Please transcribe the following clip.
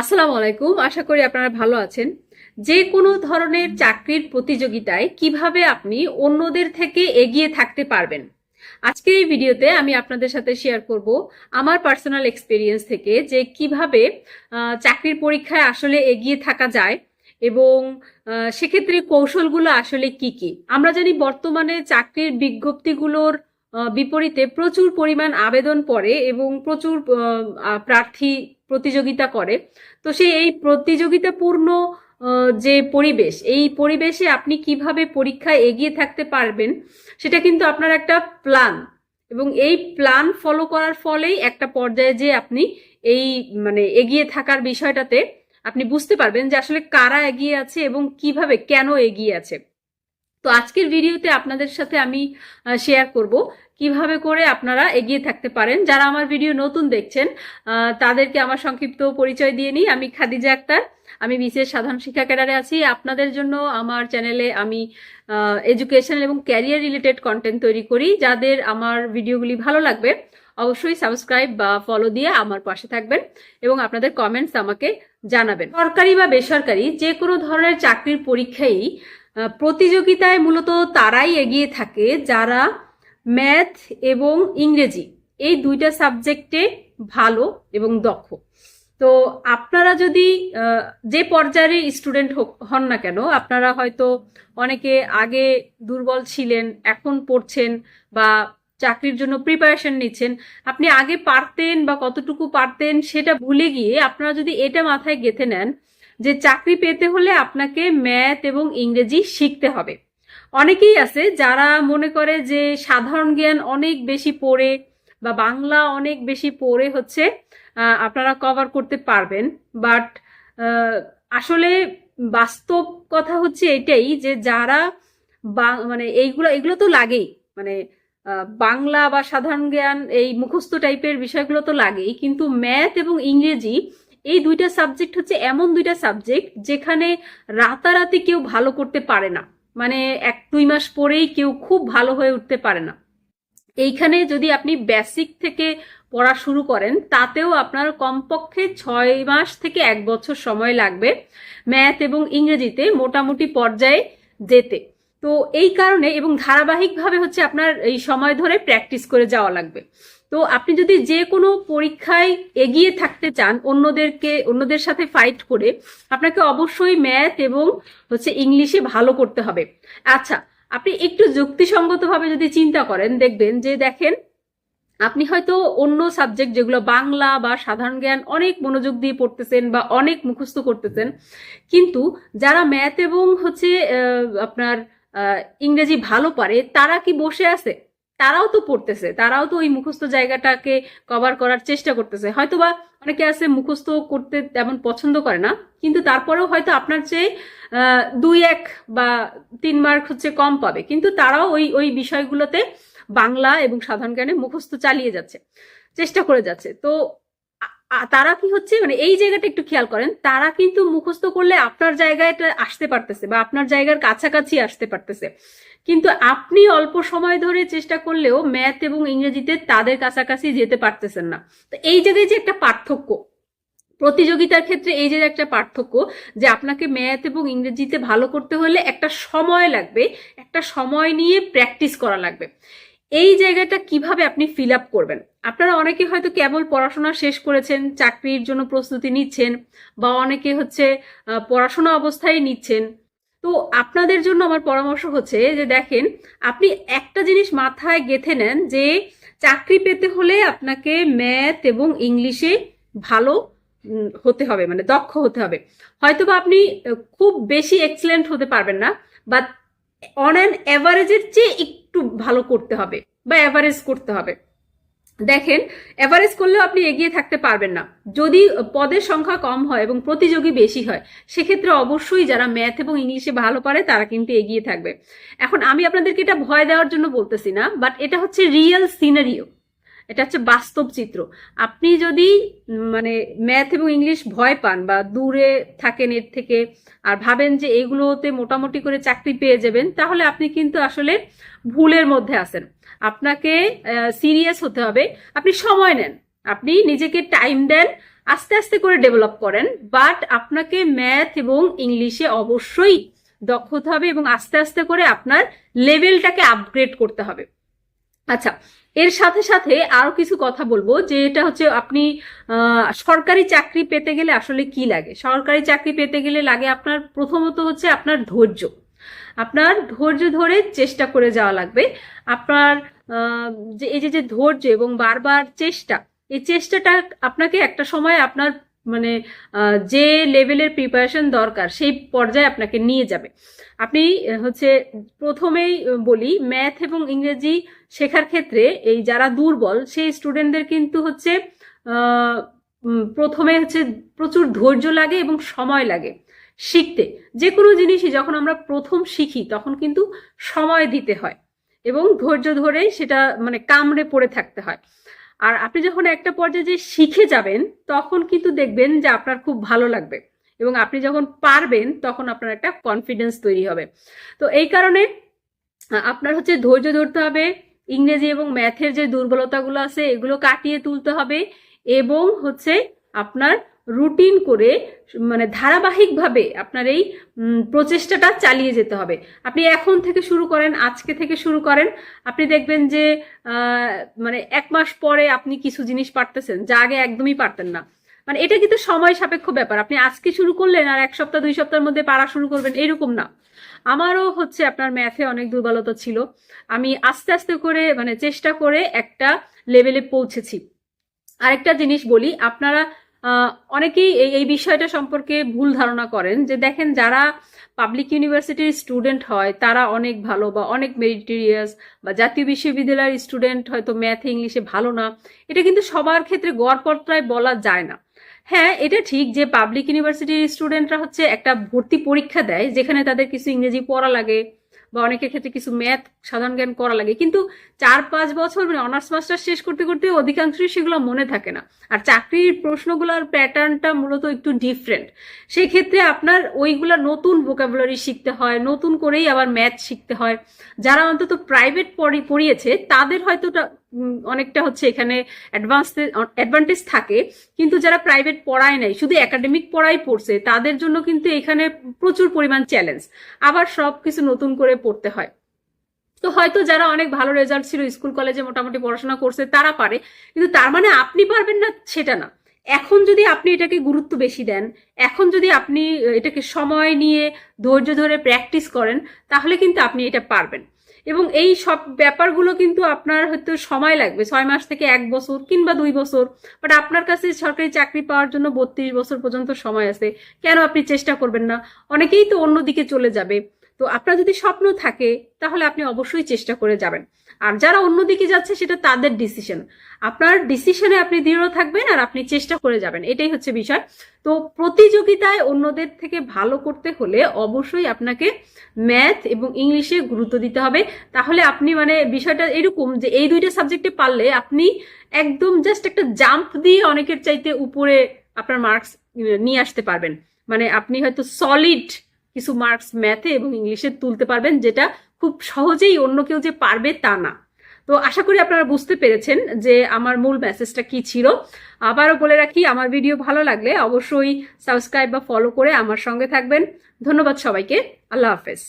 আসসালামু আলাইকুম। আশা করি আপনারা ভালো আছেন। যে কোনো ধরনের চাকরির প্রতিযোগিতায় কীভাবে আপনি অন্যদের থেকে এগিয়ে থাকতে পারবেন? আজকের এই ভিডিওতে আমি আপনাদের সাথে শেয়ার করব আমার পার্সোনাল এক্সপিরিয়েন্স থেকে যে কীভাবে চাকরির পরীক্ষায় আসলে এগিয়ে থাকা যায় এবং সেক্ষেত্রে কৌশলগুলো আসলে কি কি। আমরা জানি বর্তমানে চাকরির বিজ্ঞপ্তিগুলোর বিপরীতে প্রচুর পরিমাণ আবেদন পড়ে এবং প্রচুর প্রার্থী প্রতিযোগিতা করে। তো সেই এই প্রতিযোগিতাপূর্ণ যে পরিবেশ, এই পরিবেশে আপনি কীভাবে পরীক্ষায় এগিয়ে থাকতে পারবেন, সেটা কিন্তু আপনার একটা প্ল্যান। এবং এই প্ল্যান ফলো করার ফলেই একটা পর্যায়ে যে আপনি এই মানে এগিয়ে থাকার বিষয়টাতে আপনি বুঝতে পারবেন যে আসলে কারা এগিয়ে আছে এবং কীভাবে, কেন এগিয়ে আছে। তো আজকের ভিডিওতে আপনাদের সাথে আমি শেয়ার করব কীভাবে করে আপনারা এগিয়ে থাকতে পারেন। যারা আমার ভিডিও নতুন দেখছেন তাদেরকে আমার সংক্ষিপ্ত পরিচয় দিয়ে নিই। আমি খাদিজা আক্তার আমি বিশেষ সাধারণ শিক্ষা ক্যাডারে আছি। আপনাদের জন্য আমার চ্যানেলে আমি এডুকেশন এবং ক্যারিয়ার রিলেটেড কন্টেন্ট তৈরি করি। যাদের আমার ভিডিওগুলি ভালো লাগবে অবশ্যই সাবস্ক্রাইব বা ফলো দিয়ে আমার পাশে থাকবেন এবং আপনাদের কমেন্টস আমাকে জানাবেন। সরকারি বা বেসরকারি যে কোনো ধরনের চাকরির পরীক্ষায় আহ, প্রতিযোগিতায় মূলত তারাই এগিয়ে থাকে, যারা ম্যাথ এবং ইংরেজি, এই দুইটা সাবজেক্টে ভালো এবং দক্ষ। তো আপনারা যদি যে পর্যায়ের স্টুডেন্ট হন না কেন, আপনারা হয়তো অনেকে আগে দুর্বল ছিলেন, এখন পড়ছেন বা চাকরির জন্য প্রিপারেশন নিচ্ছেন, আপনি আগে পারতেন বা কতটুকু পারতেন সেটা ভুলে গিয়ে আপনারা যদি এটা মাথায় গেঁথে নেন যে চাকরি পেতে হলে আপনাকে ম্যাথ এবং ইংরেজি শিখতে হবে। অনেকেই আছে যারা মনে করে যে সাধারণ জ্ঞান অনেক বেশি পড়ে বা বাংলা অনেক বেশি পড়ে হচ্ছে আপনারা কভার করতে পারবেন। বাট আসলে বাস্তব কথা হচ্ছে এটাই যে যারা মানে এইগুলো, এগুলো তো লাগেই। মানে বাংলা বা সাধারণ জ্ঞান এই মুখস্থ টাইপের বিষয়গুলো তো লাগেই। কিন্তু ম্যাথ এবং ইংরেজি এই দুইটা সাবজেক্ট হচ্ছে এমন দুইটা সাবজেক্ট যেখানে রাতারাতি কেউ ভালো করতে পারে না। মানে এক দুই মাস পরেই কেউ খুব ভালো হয়ে উঠতে পারে না। এইখানে যদি আপনি বেসিক থেকে পড়া শুরু করেন, তাতেও আপনার কমপক্ষে ছয় মাস থেকে এক বছর সময় লাগবে ম্যাথ এবং ইংরেজিতে মোটামুটি পর্যায়ে যেতে। তো এই কারণে এবং ধারাবাহিকভাবে হচ্ছে আপনার এই সময় ধরে প্র্যাকটিস করে যাওয়া লাগবে। তো আপনি যদি যে কোনো পরীক্ষায় এগিয়ে থাকতে চান অন্যদেরকে, অন্যদের সাথে ফাইট করে, আপনাকে অবশ্যই ম্যাথ এবং হচ্ছে ইংলিশে ভালো করতে হবে। আচ্ছা আপনি একটু যুক্তিসঙ্গতভাবে যদি চিন্তা করেন, দেখবেন যে দেখেন, আপনি হয়তো অন্য সাবজেক্ট যেগুলো বাংলা বা সাধারণ জ্ঞান অনেক মনোযোগ দিয়ে পড়তেছেন বা অনেক মুখস্থ করতেছেন, কিন্তু যারা ম্যাথ এবং হচ্ছে আপনার ইংরেজি ভালো পারে, তারা কি বসে আছে? তারাও তো পড়তেছে, তারাও তো ওই মুখস্থ জায়গাটাকে কভার করার চেষ্টা করতেছে। হয়তোবা অনেকে আছে মুখস্থ করতে তেমন পছন্দ করে না, কিন্তু তারপরেও হয়তো আপনার চেয়ে দুই এক বা তিন মার্ক হচ্ছে কম পাবে। কিন্তু তারাও ওই ওই বিষয়গুলোতে বাংলা এবং সাধারণ জ্ঞানে মুখস্থ চালিয়ে যাচ্ছে, চেষ্টা করে যাচ্ছে। তো তারা কি হচ্ছে মানে এই জায়গাটা একটু খেয়াল করেন, তারা কিন্তু মুখস্থ করলে আপনার জায়গাটা আসতে পারতেছে বা আপনার জায়গার কাছাকাছি আসতে পারতেছে। কিন্তু আপনি অল্প সময় ধরে চেষ্টা করলেও ম্যাথ এবং ইংরেজিতে তাদের কাছাকাছি যেতে পারতেছেন না। তো এই জায়গায় যে একটা পার্থক্য, প্রতিযোগিতার ক্ষেত্রে এই যে একটা পার্থক্য যে আপনাকে ম্যাথ এবং ইংরেজিতে ভালো করতে হলে একটা সময় লাগবে, একটা সময় নিয়ে প্র্যাকটিস করা লাগবে। এই জায়গাটা কীভাবে আপনি ফিল আপ করবেন? আপনারা অনেকে হয়তো কেবল পড়াশোনা শেষ করেছেন, চাকরির জন্য প্রস্তুতি নিচ্ছেন বা অনেকে হচ্ছে পড়াশোনা অবস্থায় নিচ্ছেন। তো আপনাদের জন্য আমার পরামর্শ হচ্ছে যে দেখেন, আপনি একটা জিনিস মাথায় গেঁথে নেন যে চাকরি পেতে হলে আপনাকে ম্যাথ এবং ইংলিশে ভালো হতে হবে মানে দক্ষ হতে হবে। হয়তো বা আপনি খুব বেশি এক্সেলেন্ট হতে পারবেন না বাট অন অ্যান অ্যাভারেজের চেয়ে একটু ভালো করতে হবে বা অ্যাভারেজ করতে হবে। দেখেন অ্যাভারেজ করলেও আপনি এগিয়ে থাকতে পারবেন না। যদি পদের সংখ্যা কম হয় এবং প্রতিযোগী বেশি হয়, সেক্ষেত্রে অবশ্যই যারা ম্যাথ এবং ইংলিশে ভালো পারে, তারা কিন্তু এগিয়ে থাকবে। এখন আমি আপনাদেরকে এটা ভয় দেওয়ার জন্য বলতেছি না বাট এটা হচ্ছে রিয়েল সিনারিও এটা হচ্ছে বাস্তব চিত্র। আপনি যদি মানে ম্যাথ এবং ইংলিশ ভয় পান বা দূরে থাকেন এর থেকে আর ভাবেন যে এগুলোতে মোটামুটি করে চাকরি পেয়ে যাবেন, তাহলে আপনি কিন্তু আসলে ভুলের মধ্যে আছেন। আপনাকে সিরিয়াস হতে হবে। আপনি সময় নেন। আপনি নিজেকে টাইম দেন, আস্তে আস্তে করে ডেভেলপ করেন। বাট আপনাকে ম্যাথ এবং ইংলিশে অবশ্যই দক্ষ হতে হবে এবং আস্তে আস্তে করে আপনার লেভেলটাকে আপগ্রেড করতে হবে। আচ্ছা এর সাথে সাথে আরও কিছু কথা বলব, যে এটা হচ্ছে আপনি সরকারি চাকরি পেতে গেলে আসলে কি লাগে? সরকারি চাকরি পেতে গেলে লাগে আপনার, প্রথমত হচ্ছে আপনার ধৈর্য। আপনার ধৈর্য ধরে চেষ্টা করে যাওয়া লাগবে। আপনার যে, এই যে ধৈর্য এবং বারবার চেষ্টা, এই চেষ্টাটা আপনাকে একটা সময় আপনার মানে যে লেভেলের প্রিপারেশন দরকার, সেই পর্যায়ে আপনাকে নিয়ে যাবে। আপনি হচ্ছে প্রথমেই বলি ম্যাথ এবং ইংরেজি শেখার ক্ষেত্রে এই যারা দুর্বল, সেই স্টুডেন্টদের কিন্তু হচ্ছে প্রথমে হচ্ছে প্রচুর ধৈর্য লাগে এবং সময় লাগে শিখতে। যে কোনো জিনিসই যখন আমরা প্রথম শিখি, তখন কিন্তু সময় দিতে হয় এবং ধৈর্য ধরে সেটা মানে কামড়ে পড়ে থাকতে হয়। আর আপনি যখন একটা পর্যায়ে যে শিখে যাবেন, তখন কিন্তু দেখবেন যে আপনার খুব ভালো লাগবে। এবং আপনি যখন পারবেন, তখন আপনার একটা কনফিডেন্স তৈরি হবে। তো এই কারণে আপনার হচ্ছে ধৈর্য ধরতে হবে। ইংরেজি এবং ম্যাথের যে দুর্বলতাগুলো আছে, এগুলো কাটিয়ে তুলতে হবে। এবং হচ্ছে আপনার রুটিন করে মানে ধারাবাহিকভাবে আপনার এই প্রচেষ্টাটা চালিয়ে যেতে হবে। আপনি এখন থেকে শুরু করেন, আজকে থেকে শুরু করেন। আপনি দেখবেন যে মানে এক মাস পরে আপনি কিছু জিনিস পারতেছেন, যা আগে একদমই পারতেন না। মানে এটা কিন্তু সময় সাপেক্ষ ব্যাপার। আপনি আজকে শুরু করলেন আর এক সপ্তাহ, দুই সপ্তাহের মধ্যে পারা শুরু করবেন, এরকম না। আমারও হচ্ছে আপনার ম্যাথে অনেক দুর্বলতা ছিল। আমি আস্তে আস্তে করে মানে চেষ্টা করে একটা লেভেলে পৌঁছেছি। আরেকটা জিনিস বলি, আপনারা অনেকেই এই বিষয়টা সম্পর্কে ভুল ধারণা করেন যে দেখেন যারা পাবলিক ইউনিভার্সিটির স্টুডেন্ট হয়, তারা অনেক ভালো বা অনেক মেরিটেরিয়াস বা জাতীয় বিশ্ববিদ্যালয়ের স্টুডেন্ট হয়তো ম্যাথ ইংলিশে ভালো না। এটা কিন্তু সবার ক্ষেত্রে গড়পড়তায় বলা যায় না। হ্যাঁ এটা ঠিক যে পাবলিক ইউনিভার্সিটির স্টুডেন্টরা হচ্ছে একটা ভর্তি পরীক্ষা দেয়, যেখানে তাদের কিছু ইংরেজি পড়া লাগে বা অনেকের ক্ষেত্রে কিছু ম্যাথ সাধারণ জ্ঞান করা লাগে। কিন্তু চার পাঁচ বছর মানে অনার্স মাস্টার শেষ করতে করতে অধিকাংশই সেগুলো মনে থাকে না। আর চাকরির প্রশ্নগুলোর প্যাটার্নটা মূলত একটু ডিফারেন্ট সেই ক্ষেত্রে আপনার ওইগুলা নতুন ভোকাবুলারি শিখতে হয়, নতুন করেই আবার ম্যাথ শিখতে হয়। যারা অন্তত প্রাইভেট পড়িয়েছে, তাদের হয়তো অনেকটা হচ্ছে এখানে অ্যাডভান্স অ্যাডভান্টেজ থাকে। কিন্তু যারা প্রাইভেট পড়ায় নাই, শুধু একাডেমিক পড়াই পড়ছে, তাদের জন্য কিন্তু এখানে প্রচুর পরিমাণ চ্যালেঞ্জ আবার সব কিছু নতুন করে পড়তে হয়। তো হয়তো যারা অনেক ভালো রেজাল্ট ছিল স্কুল কলেজে মোটামুটি পড়াশোনা করছে, তারা পারে। কিন্তু তার মানে আপনি পারবেন না, সেটা না। এখন যদি আপনি এটাকে গুরুত্ব বেশি দেন, এখন যদি আপনি এটাকে সময় নিয়ে ধৈর্য ধরে প্র্যাকটিস করেন, তাহলে কিন্তু আপনি এটা পারবেন। এবং এই সব ব্যাপারগুলো কিন্তু আপনার হয়তো সময় লাগবে, ছয় মাস থেকে এক বছর কিংবা দুই বছর। বাট আপনার কাছে সরকারি চাকরি পাওয়ার জন্য বত্রিশ বছর পর্যন্ত সময় আছে। কেন আপনি চেষ্টা করবেন না? অনেকেই তো অন্যদিকে চলে যাবে। তো আপনার যদি স্বপ্ন থাকে, তাহলে আপনি অবশ্যই চেষ্টা করে যাবেন। আর যারা অন্যদিকে যাচ্ছে, সেটা তাদের ডিসিশন আপনার ডিসিশনে আপনি দৃঢ় থাকবেন আর আপনি চেষ্টা করে যাবেন। এটাই হচ্ছে বিষয়। তো প্রতিযোগিতায় অন্যদের থেকে ভালো করতে হলে অবশ্যই আপনাকে ম্যাথ এবং ইংলিশে গুরুত্ব দিতে হবে। তাহলে আপনি মানে বিষয়টা এরকম যে এই দুইটা সাবজেক্টে পারলে আপনি একদম জাস্ট একটা জাম্প দিয়ে অনেকের চাইতে উপরে আপনার মার্কস নিয়ে আসতে পারবেন। মানে আপনি হয়তো সলিড কিছু মার্কস ম্যাথে এবং ইংলিশে তুলতে পারবেন, যেটা খুব সহজেই অন্য কেউ যে পারবে তা না। তো আশা করি আপনারা বুঝতে পেরেছেন যে আমার মূল মেসেজটা কি ছিল। আবারও বলে রাখি, আমার ভিডিও ভালো লাগলে অবশ্যই সাবস্ক্রাইব বা ফলো করে আমার সঙ্গে থাকবেন। ধন্যবাদ সবাইকে, আল্লাহ হাফেজ।